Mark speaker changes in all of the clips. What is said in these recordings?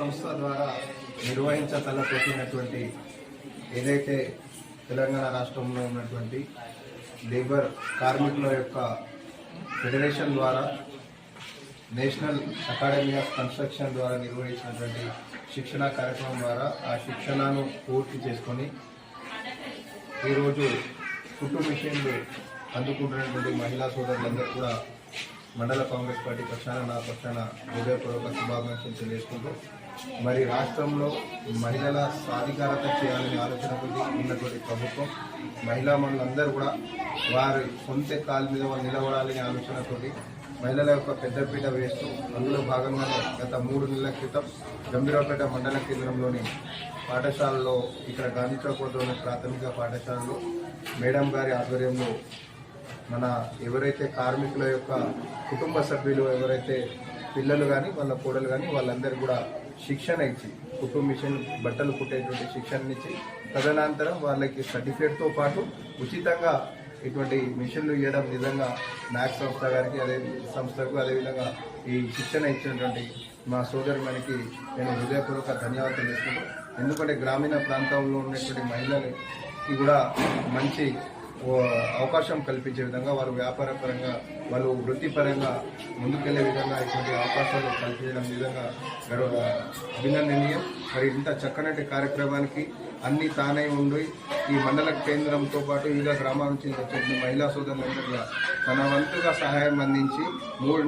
Speaker 1: సంస్థ ద్వారా నిర్వహించతలపెట్టినటువంటి ఏదైతే తెలంగాణ రాష్ట్రంలో ఉన్నటువంటి లేబర్ కార్మికుల యొక్క ఫెడరేషన్ ద్వారా నేషనల్ అకాడమీ ఆఫ్ కన్స్ట్రక్షన్ ద్వారా నిర్వహించినటువంటి శిక్షణ కార్యక్రమం ద్వారా ఆ శిక్షణను పూర్తి చేసుకొని ఈరోజు కుట్టు మిషన్లు అందుకుంటున్నటువంటి మహిళా సోదరులందరూ కూడా మండల కాంగ్రెస్ పార్టీ పక్షాన నా పక్షాన హృదయపూర్వక శుభాకాంక్షలు తెలియజేసుకుంటూ మరి రాష్ట్రంలో మహిళల సాధికారత చేయాలని ఆలోచన ఉన్నటువంటి ప్రభుత్వం మహిళా మనులందరూ కూడా వారి సొంత కాళ్ళ మీద వాళ్ళు నిలబడాలని ఆలోచనతోటి మహిళల యొక్క పెద్దపీట వేస్తూ అందులో భాగంగానే గత మూడు నెలల క్రితం గంభీరాపేట మండల కేంద్రంలోని పాఠశాలలో ఇక్కడ గాంధీ చౌక్ వద్ద ఉన్న ప్రాథమిక పాఠశాలలో మేడం గారి ఆధ్వర్యంలో మన ఎవరైతే కార్మికుల యొక్క కుటుంబ సభ్యులు ఎవరైతే పిల్లలు కానీ వాళ్ళ కోడలు కానీ వాళ్ళందరూ కూడా శిక్షణ ఇచ్చి కుటుంబ మిషన్ బట్టలు కుట్టేటువంటి శిక్షణ ఇచ్చి తదనంతరం వాళ్ళకి సర్టిఫికేట్తో పాటు ఉచితంగా ఇటువంటి మిషన్లు ఇవ్వడం నిజంగా మ్యాథ్స్ సంస్థ గారికి అదే సంస్థకు అదేవిధంగా ఈ శిక్షణ ఇచ్చినటువంటి మా సోదరు మనకి నేను హృదయపూర్వక ధన్యవాదాలు తెలుసుకుంటూ ఎందుకంటే గ్రామీణ ప్రాంతంలో ఉన్నటువంటి మహిళలకి కూడా మంచి అవకాశం కల్పించే విధంగా వారు వ్యాపార పరంగా వాళ్ళు వృత్తిపరంగా ముందుకెళ్ళే విధంగా ఇటువంటి అవకాశాలు కల్పించడం విధంగా గర్వ అభినందనీయం. మరి ఇంత చక్కనటి కార్యక్రమానికి అన్ని తానే ఉండి ఈ మండల కేంద్రంతో పాటు వివిధ గ్రామాల నుంచి వచ్చిన మహిళా సోదరులందరిగా తన వంతుగా సహాయం అందించి మూడు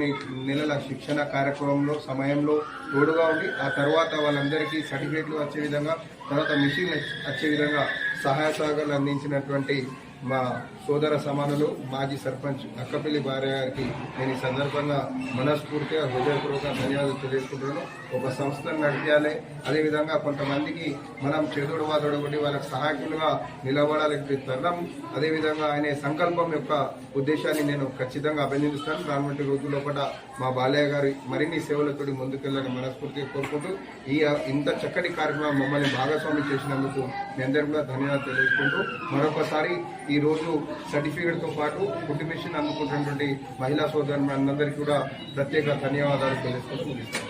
Speaker 1: నెలల శిక్షణ కార్యక్రమంలో సమయంలో తోడుగా ఉండి ఆ తర్వాత వాళ్ళందరికీ సర్టిఫికేట్లు వచ్చే విధంగా తర్వాత మిషన్ వచ్చే విధంగా సహాయ సహకారాలు అందించినటువంటి మా సోదర సమానులు మాజీ సర్పంచ్ అక్కపల్లి భార్య గారికి నేను ఈ సందర్భంగా మనస్ఫూర్తిగా హృదయపూర్వక ధన్యవాదాలు తెలియజేసుకుంటున్నాను. ఒక సంస్థను నడిపించాలి. అదేవిధంగా కొంతమందికి మనం చెదుడు వాదుడు కొట్టి వాళ్ళకి సహాయకులుగా నిలబడాలని తరుణం. అదేవిధంగా ఆయన సంకల్పం యొక్క ఉద్దేశాన్ని నేను ఖచ్చితంగా అభినందిస్తాను. రానువంటి రోజుల్లో కూడా మా బాలయ్య గారి మరిన్ని సేవలతోటి ముందుకెళ్ళాలని మనస్ఫూర్తిగా కోరుకుంటూ ఈ ఇంత చక్కటి కార్యక్రమం మమ్మల్ని భాగస్వామి చేసినందుకు మీ అందరూ కూడా ధన్యవాదాలు తెలియజేసుకుంటూ మరొకసారి ఈ రోజు సర్టిఫికేట్తో పాటు ఫుడ్ మిషన్ అందుకుంటున్నటువంటి మహిళా సోదరులందరికీ కూడా ప్రత్యేక ధన్యవాదాలు తెలియజేసుకుంటూ